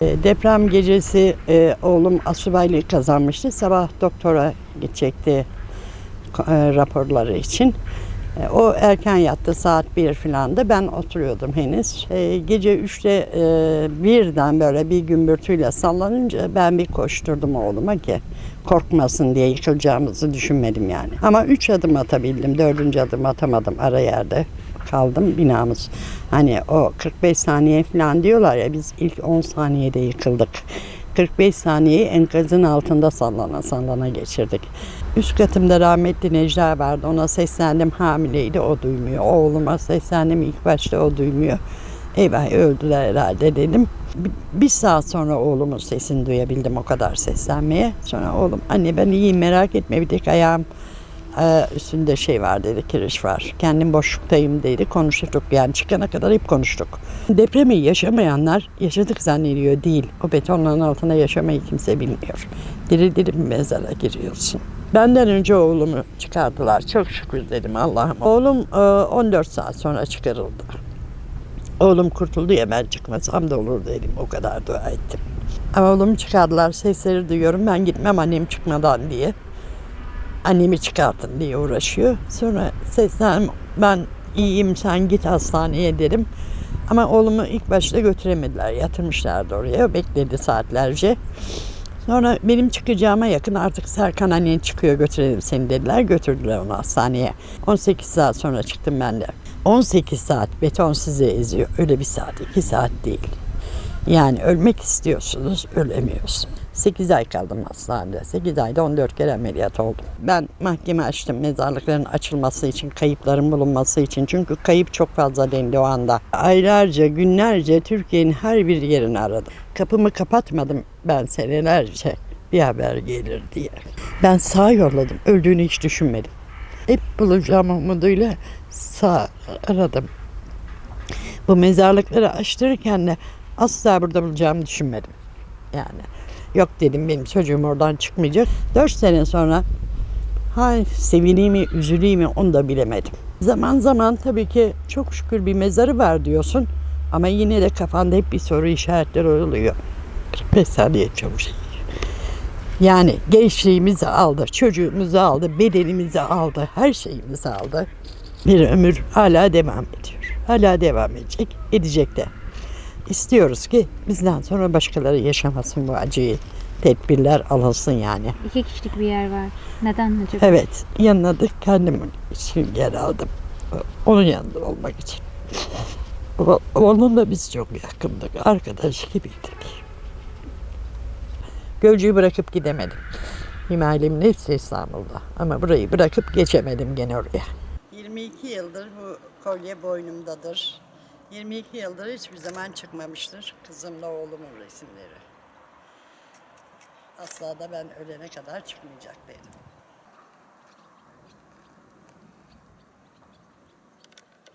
E, Deprem gecesi e, oğlum asubaylığı kazanmıştı. Sabah doktora gidecekti e, raporları için. E, o erken yattı saat 1 filandı. Ben oturuyordum henüz. Gece 3'te e, birden böyle bir gümbürtüyle sallanınca ben bir koşturdum oğluma ki korkmasın diye yıkılacağımızı düşünmedim yani. Ama 3 adım atabildim. 4. adım atamadım ara yerde kaldım binamız. Hani o 45 saniye falan diyorlar ya biz ilk 10 saniyede yıkıldık. 45 saniyeyi enkazın altında sallana sallana geçirdik. Üst katımda rahmetli Necla vardı. Ona seslendim hamileydi o duymuyor. Oğluma seslendim ilk başta o duymuyor. Eyvah öldüler herhalde dedim. Bir, saat sonra oğlumun sesini duyabildim o kadar seslenmeye. Sonra oğlum anne ben iyiyim merak etme bir tek ayağım ee, üstünde şey var dedi, kiriş var. Kendim boşluktayım dedi, konuştuk. Yani çıkana kadar hep konuştuk. Depremi yaşamayanlar yaşadık zannediyor değil. O betonların altında yaşamayı kimse bilmiyor. Diri diri bir mezara giriyorsun. Benden önce oğlumu çıkardılar. Çok şükür dedim Allah'ım. Oğlum e, 14 saat sonra çıkarıldı. Oğlum kurtuldu ya ben çıkmasam da olur dedim. O kadar dua ettim. Ama oğlumu çıkardılar. Sesleri duyuyorum. Ben gitmem annem çıkmadan diye annemi çıkartın diye uğraşıyor. Sonra seslen ben iyiyim sen git hastaneye dedim. Ama oğlumu ilk başta götüremediler. Yatırmışlardı oraya. Bekledi saatlerce. Sonra benim çıkacağıma yakın artık Serkan annen çıkıyor götürelim seni dediler. Götürdüler onu hastaneye. 18 saat sonra çıktım ben de. 18 saat beton sizi eziyor. Öyle bir saat, iki saat değil. Yani ölmek istiyorsunuz, ölemiyorsun. 8 ay kaldım hastanede. 8 ayda 14 kere ameliyat oldum. Ben mahkeme açtım mezarlıkların açılması için, kayıpların bulunması için. Çünkü kayıp çok fazla dendi o anda. Aylarca, günlerce Türkiye'nin her bir yerini aradım. Kapımı kapatmadım ben senelerce bir haber gelir diye. Ben sağ yolladım. Öldüğünü hiç düşünmedim. Hep bulacağım umuduyla sağ aradım. Bu mezarlıkları açtırırken de asla burada bulacağımı düşünmedim. Yani yok dedim benim çocuğum oradan çıkmayacak. Dört sene sonra ha sevineyim mi üzüleyim mi onu da bilemedim. Zaman zaman tabii ki çok şükür bir mezarı var diyorsun ama yine de kafanda hep bir soru işaretleri oluyor. 45 saniye çavuş. Yani gençliğimizi aldı, çocuğumuzu aldı, bedenimizi aldı, her şeyimizi aldı. Bir ömür hala devam ediyor. Hala devam edecek, edecek de. İstiyoruz ki bizden sonra başkaları yaşamasın bu acıyı. Tedbirler alınsın yani. İki kişilik bir yer var. Neden acaba? Evet, yanına da kendim için yer aldım. Onun yanında olmak için. Onunla biz çok yakındık, arkadaş gibiydik. Gölcüğü bırakıp gidemedim. Himalimin hepsi İstanbul'da. Ama burayı bırakıp geçemedim gene oraya. 22 yıldır bu kolye boynumdadır. 22 yıldır hiçbir zaman çıkmamıştır kızımla oğlumun resimleri. Asla da ben ölene kadar çıkmayacak dedim.